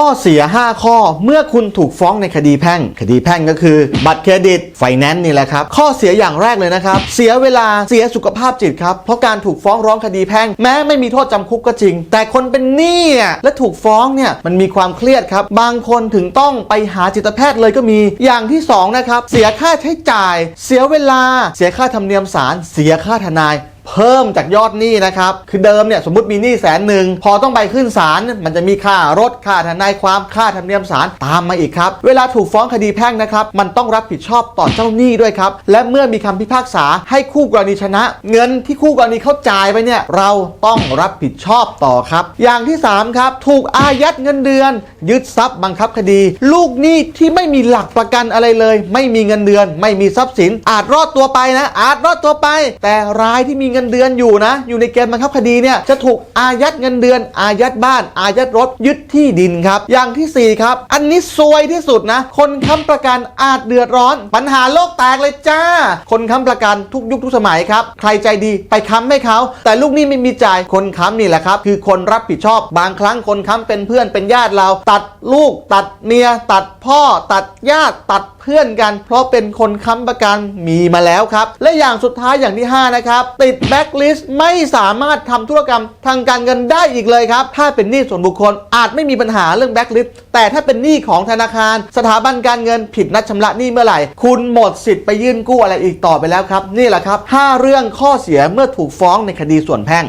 ข้อเสีย 5 ข้อเมื่อคุณถูกฟ้องในคดีแพ่ง คดีแพ่งก็คือ บัตรเครดิตไฟแนนซ์นี่แหละครับ ข้อเสียอย่างแรกเลยนะครับ เสียเวลาเสียสุขภาพจิตครับ เพราะการถูกฟ้องร้องคดีแพ่ง แม้ไม่มีโทษจำคุกก็จริง แต่คนเป็นหนี้และถูกฟ้องเนี่ยมันมีความเครียดครับ บางคนถึงต้องไปหาจิตแพทย์เลยก็มีอย่างที่สองนะครับเสียค่าใช้จ่าย เสียเวลา เสียค่าธรรมเนียมศาลเสียค่าทนาย พิ่มจากยอดหนี้นะครับ คือเดิมเนี่ยสมมติมีหนี้แสนหนึ่งพอต้องไปขึ้นศาลมันจะมีค่ารถค่าทนายความค่าธรรมเนียมศาลตามมาอีกครับ เวลาถูกฟ้องคดีแพ่งนะครับ มันต้องรับผิดชอบต่อเจ้าหนี้ด้วยครับ และเมื่อมีคำพิพากษาให้คู่กรณีชนะ เงินที่คู่กรณีเขาจ่ายไปเนี่ยเราต้องรับผิดชอบต่อครับ อย่างที่ 3 ครับ ถูกอายัดเงินเดือน ยึดทรัพย์บังคับคดี ลูกหนี้ที่ไม่มีหลักประกันอะไรเลย ไม่มีเงินเดือน ไม่มีทรัพย์สิน อาจรอดตัวไปนะ อาจรอดตัวไป แต่รายที่มีเงินเดือนอยู่นะ อยู่ในเกณฑ์บังคับคดีเนี่ยจะถูกอายัดเงินเดือน อายัดบ้าน อายัดรถยึดที่ดินครับ อย่างทีสี่ 4 ครับ อันนี้ซวยที่สุดนะ คนค้ำประกันอาจเดือดร้อน ปัญหาโลกแตกเลยจ้า คนค้ำประกันทุกยุคทุกสมัยครับ ใครใจดีไปค้ำให้เขา แต่ลูกหนี้ไม่มีจ่ายคนค้ำนี่แหละครับคือคนรับผิดชอบ บางครั้งคนค้ำเป็นเพื่อนเป็นญาติเรา ตัดลูก ตัดเมีย ตัดพ่อ ตัดญาติตัด พื่อนกัน เพราะเป็นคนค้ำประกันมีมาแล้วครับ และอย่างสุดท้ายอย่างที่ 5 นะครับ ติดแบ็กลิสต์ไม่สามารถทำธุรกรรมทางการเงินได้อีกเลยครับ ถ้าเป็นหนี้ส่วนบุคคลอาจไม่มีปัญหาเรื่องแบ็กลิสต์แต่ถ้าเป็นหนี้ของธนาคาร สถาบันการเงินผิดนัดชำระหนี้เมื่อไหร่ คุณหมดสิทธิ์ไปยื่นกู้อะไรอีกต่อไปแล้วครับ นี่แหละครับ 5 เรื่องข้อเสียเมื่อถูกฟ้องในคดีส่วนแพ่ง